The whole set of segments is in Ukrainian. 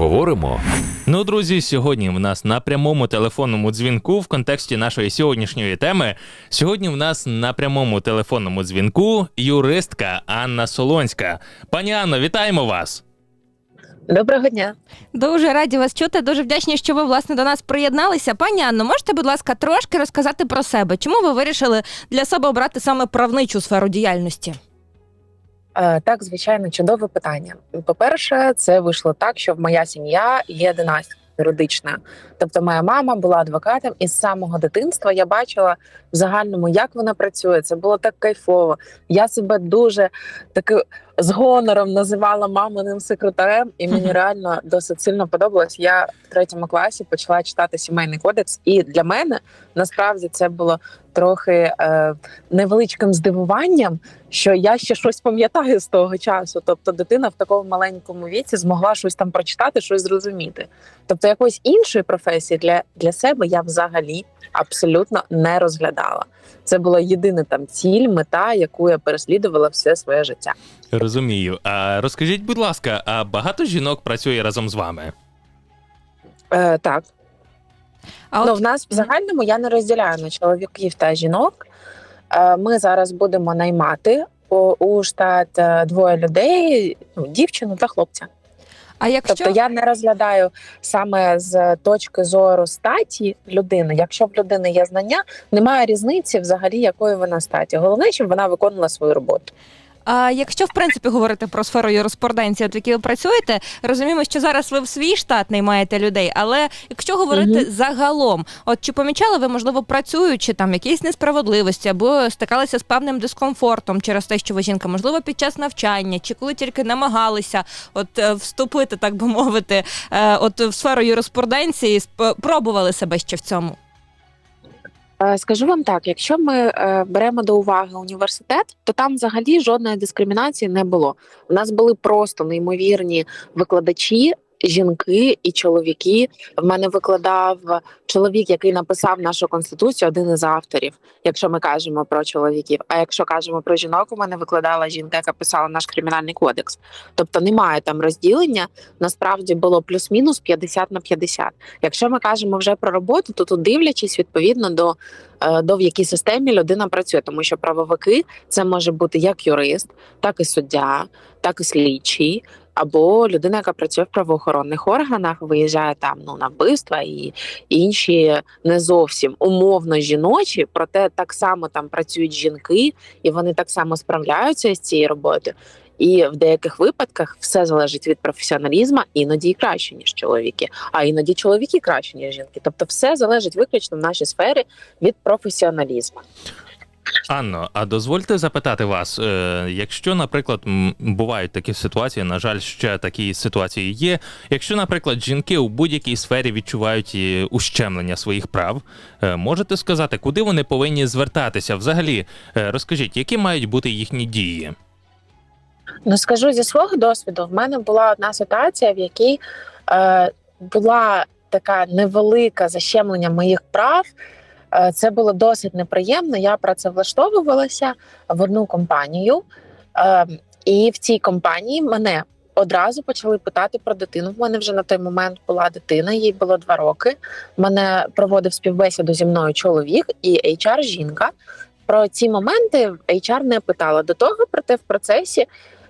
Поговоримо. Ну, друзі, сьогодні в нас на прямому телефонному дзвінку в контексті нашої сьогоднішньої теми. Сьогодні в нас на прямому телефонному дзвінку юристка Анна Солонська. Пані Анно, вітаємо вас! Доброго дня. Дуже раді вас чути. Дуже вдячні, що ви власне до нас приєдналися. Пані Анно, можете, будь ласка, трошки розказати про себе? Чому ви вирішили для себе обрати саме правничу сферу діяльності? Е, Так, звичайно, чудове питання. По-перше, це вийшло так, що моя сім'я є династія юридична. Тобто, моя мама була адвокатом, і з самого дитинства я бачила в загальному, як вона працює. Це було так кайфово. Я себе дуже таки з гонором називала маминим секретарем, і мені реально досить сильно подобалось. Я в третьому класі почала читати сімейний кодекс, і для мене насправді це було трохи е, невеличким здивуванням, що я ще щось пам'ятаю з того часу. Тобто, дитина в такому маленькому віці змогла щось там прочитати, щось зрозуміти. Тобто, якоїсь іншої професії для, для себе я взагалі абсолютно не розглядала. Це була єдина там ціль, мета, яку я переслідувала все своє життя. Розумію. А розкажіть, будь ласка, а багато жінок працює разом з вами? Е, так, А ну от в нас в загальному я не розділяю на чоловіків та жінок. Е, Ми зараз будемо наймати у, у штат е, двоє людей, ну, дівчину та хлопця. а якщо Тобто я не розглядаю саме з точки зору статі людини. Якщо в людини є знання, немає різниці взагалі, якої вона статі. Головне, щоб вона виконувала свою роботу. А якщо в принципі говорити про сферу юриспруденції, от в якій ви працюєте, розуміємо, що зараз ви в свій штат наймаєте людей. Але якщо говорити Мгм. загалом, от чи помічали ви, можливо, працюючи там якісь несправедливості або стикалися з певним дискомфортом через те, що ви жінка, можливо, під час навчання, чи коли тільки намагалися от е, вступити, так би мовити, е, от в сферу юриспруденції, сп- пробували себе ще в цьому? Е, Скажу вам так: якщо ми е, беремо до уваги університет, то там взагалі жодної дискримінації не було. У нас були просто неймовірні викладачі. Жінки і чоловіки в мене викладав чоловік, який написав нашу конституцію, один із авторів, якщо ми кажемо про чоловіків. А якщо кажемо про жінок, у мене викладала жінка, яка писала наш кримінальний кодекс. Тобто немає там розділення. Насправді було плюс-мінус 50 на 50. Якщо ми кажемо вже про роботу, то тут дивлячись відповідно до, е, до в якій системі людина працює, тому що правовики це може бути як юрист, так і суддя, так і слідчий. Або людина, яка працює в правоохоронних органах, виїжджає там ну на вбивства і інші не зовсім умовно жіночі, проте так само там працюють жінки, і вони так само справляються з цією роботою. І в деяких випадках все залежить від професіоналізму, іноді і краще ніж чоловіки, а іноді чоловіки краще ніж жінки. Тобто, все залежить виключно в нашій сфері від професіоналізму. Анно, а дозвольте запитати вас, е, якщо, наприклад, бувають такі ситуації, на жаль, ще такі ситуації є. Якщо, наприклад, жінки у будь-якій сфері відчувають е, ущемлення своїх прав, е, можете сказати, куди вони повинні звертатися? Взагалі, е, розкажіть, які мають бути їхні дії? Ну скажу зі свого досвіду, в мене була одна ситуація, в якій е, була така невелика защемлення моїх прав. Е, це було досить неприємно. Я працевлаштовувалася в одну компанію, е, і в цій компанії мене одразу почали питати про дитину. В мене вже на той момент була дитина, їй було два роки. Мене проводив співбесіду зі мною чоловік і HR жінка. Про ці моменти HR не питала до того, проте в процесі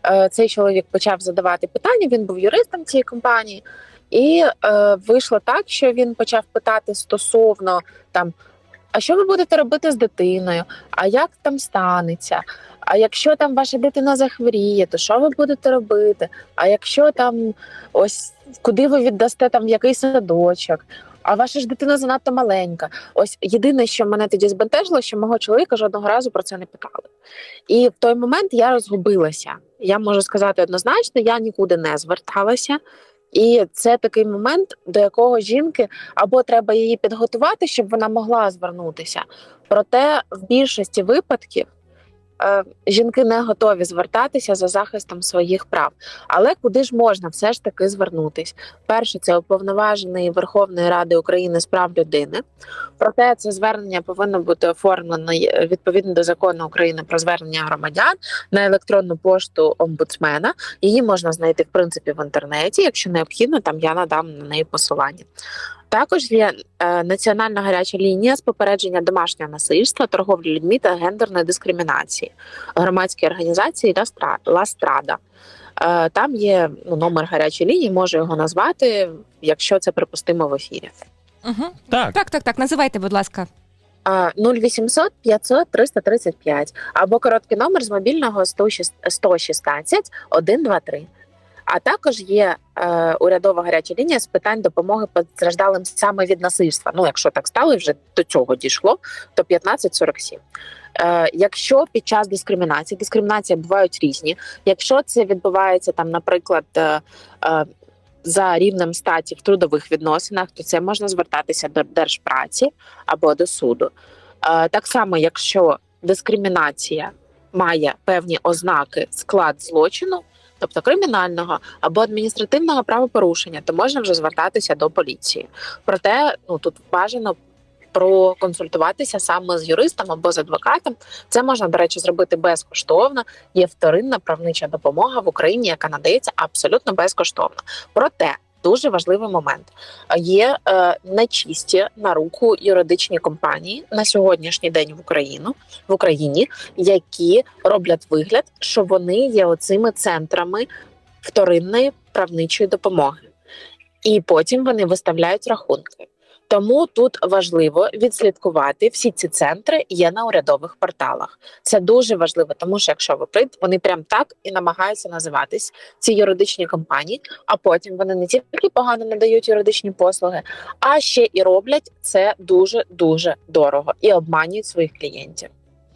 е, цей чоловік почав задавати питання. Він був юристом цієї компанії, і е, вийшло так, що він почав питати стосовно там. А що ви будете робити з дитиною? А як там станеться? А якщо там ваша дитина захворіє, то що ви будете робити? А якщо там ось куди ви віддасте там в який садочок? А ваша ж дитина занадто маленька. Ось єдине, що мене тоді збентежило, що мого чоловіка жодного разу про це не питали. І в той момент я розгубилася. Я можу сказати однозначно, я нікуди не зверталася. І це такий момент, до якого жінки або треба її підготувати, щоб вона могла звернутися. Проте в більшості випадків жінки не готові звертатися за захистом своїх прав. Але куди ж можна все ж таки звернутись? Перше, це уповноважений Верховної Ради України з прав людини. Проте це звернення повинно бути оформлено е, відповідно до закону України про звернення громадян на електронну пошту омбудсмена. Її можна знайти в принципі в інтернеті. Якщо необхідно, там я надам на неї посилання. Також є е, національна гаряча лінія з попередження домашнього насильства, торговлі людьми та гендерної дискримінації громадській організації Ластрада. Е, там є ну, номер гарячої лінії, можу його назвати, якщо це припустимо в ефірі. Угу. Так, Так, так, так. Називайте, будь ласка. Е, 0800 500 335 або короткий номер з мобільного 116 123. А також є е, урядова гаряча лінія з питань допомоги постраждалим саме від насильства. Ну, якщо так стало, вже до цього дійшло, то 1547. Е, якщо під час дискримінації, дискримінації бувають різні. Якщо це відбувається там, наприклад, е, е, за рівнем статі в трудових відносинах, то це можна звертатися до держпраці або до суду. Е, так само, якщо дискримінація має певні ознаки склад злочину, тобто кримінального або адміністративного правопорушення, то можна вже звертатися до поліції. Проте ну тут бажано проконсультуватися саме з юристом або з адвокатом. Це можна, до речі, зробити безкоштовно. Є вторинна правнича допомога в Україні, яка надається абсолютно безкоштовно. Проте дуже важливий момент є е, нечисті на руку юридичні компанії на сьогоднішній день в Україну в Україні, які роблять вигляд, що вони є оцими центрами вторинної правничої допомоги, і потім вони виставляють рахунки. Тому тут важливо відслідкувати всі ці центри є на урядових порталах. Це дуже важливо, тому що якщо ви прийдете, вони прям так і намагаються називатись ці юридичні компанії. А потім вони не тільки погано надають юридичні послуги, а ще і роблять це дуже дуже дорого і обманюють своїх клієнтів.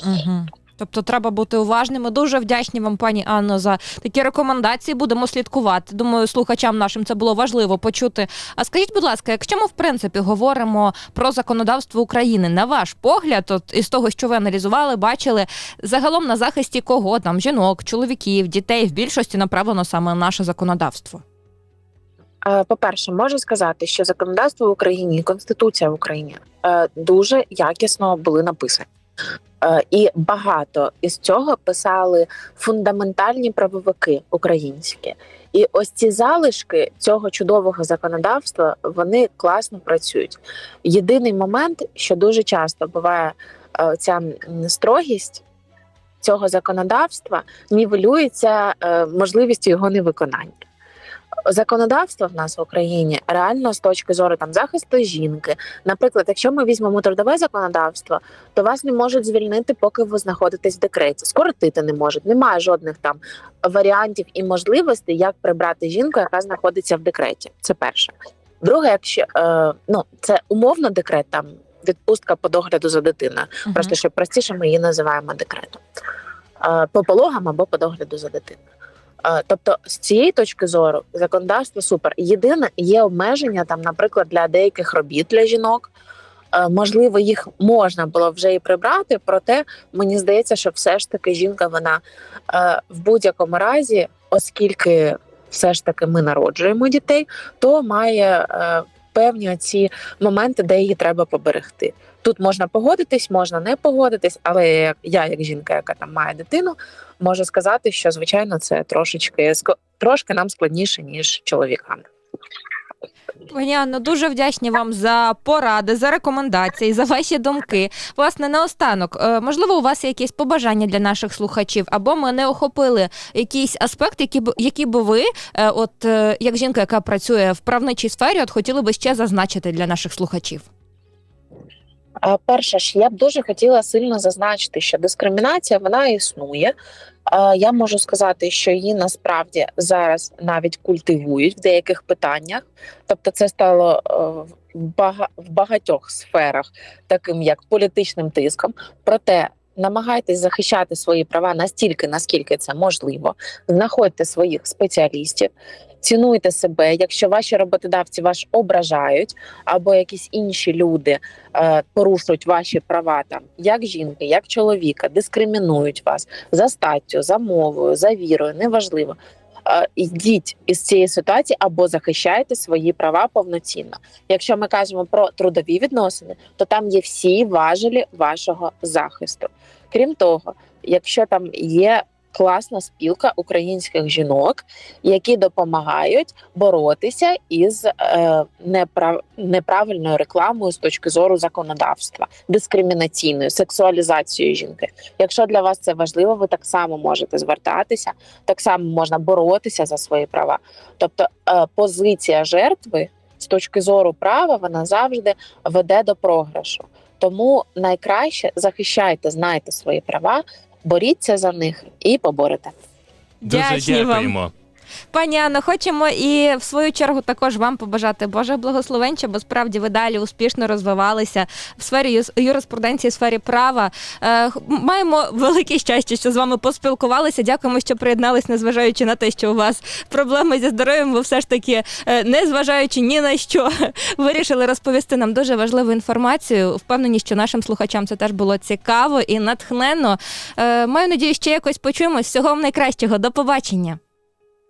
Угу. Тобто треба бути уважними. Дуже вдячні вам, пані Анно, за такі рекомендації. Будемо слідкувати. Думаю, слухачам нашим це було важливо почути. А скажіть, будь ласка, якщо ми в принципі говоримо про законодавство України, на ваш погляд, от із того, що ви аналізували, бачили загалом на захисті кого там жінок, чоловіків, дітей в більшості направлено саме наше законодавство. Е, По-перше, можу сказати, що законодавство в Україні Конституція в Україні е, дуже якісно були написані. Е, І багато із цього писали фундаментальні правовики українські. І ось ці залишки цього чудового законодавства вони класно працюють. Єдиний момент, що дуже часто буває е, ця строгість цього законодавства, нівелюється е, можливістю його невиконання. Законодавство в нас в Україні реально з точки зору там захисту жінки. Наприклад, якщо ми візьмемо трудове законодавство, то вас не можуть звільнити, поки ви знаходитесь в декреті. Скоротити не можуть. Немає жодних там варіантів і можливостей, як прибрати жінку, яка знаходиться в декреті. Це перше. Друге, якщо е, ну це умовно декрет, там відпустка по догляду за дитиною. Мгм. Просто щоб простіше ми її називаємо декретом Е, по пологам або по догляду за дитиною. Тобто, з цієї точки зору законодавство супер. Єдине є обмеження там, наприклад, для деяких робіт для жінок. Е, Можливо, їх можна було вже і прибрати, проте мені здається, що все ж таки жінка вона е, в будь-якому разі, оскільки все ж таки ми народжуємо дітей, то має е, певні ці моменти, де її треба поберегти. Тут можна погодитись, можна не погодитись, але я, як жінка, яка там має дитину, можу сказати, що звичайно це трошечки трошки нам складніше ніж чоловікам. Пані дуже вдячні вам за поради, за рекомендації, за ваші думки. Власне, наостанок, е, можливо, у вас є якісь побажання для наших слухачів, або ми не охопили якийсь аспект, які б які би ви, е, от е, як жінка, яка працює в правничій сфері, от хотіли би ще зазначити для наших слухачів. Перше ж, я б дуже хотіла сильно зазначити, що дискримінація вона існує. Я можу сказати, що її насправді зараз навіть культивують в деяких питаннях. Тобто, це стало е, в багатьох сферах, таким як політичним тиском. Проте намагайтесь захищати свої права настільки, наскільки це можливо. Знаходьте своїх спеціалістів, цінуйте себе. Якщо ваші роботодавці вас ображають, або якісь інші люди е, порушують ваші права, там як жінки, як чоловіка, дискримінують вас за статтю, за мовою, за вірою, неважливо. Е, Йдіть із цієї ситуації або захищайте свої права повноцінно. Якщо ми кажемо про трудові відносини, то там є всі важелі вашого захисту. Крім того, якщо там є класна спілка українських жінок, які допомагають боротися із е, неправ... неправильною рекламою з точки зору законодавства, дискримінаційною сексуалізацією жінки. Якщо для вас це важливо, ви так само можете звертатися, так само можна боротися за свої права. Тобто е, позиція жертви з точки зору права вона завжди веде до програшу. Тому найкраще захищайте, знайте свої права, боріться за них і поборете. Дуже дякуємо. вам. Пані Анно, хочемо і в свою чергу також вам побажати Боже благословенча, бо справді ви далі успішно розвивалися в сфері юриспруденції, в сфері права. Е, Маємо велике щастя, що з вами поспілкувалися. Дякуємо, що приєднались, незважаючи на те, що у вас проблеми зі здоров'ям. Ви все ж таки, е, незважаючи ні на що, вирішили розповісти нам дуже важливу інформацію. Впевнені, що нашим слухачам це теж було цікаво і натхненно. Е, Маю надію, ще якось почуємось. Всього вам найкращого. До побачення.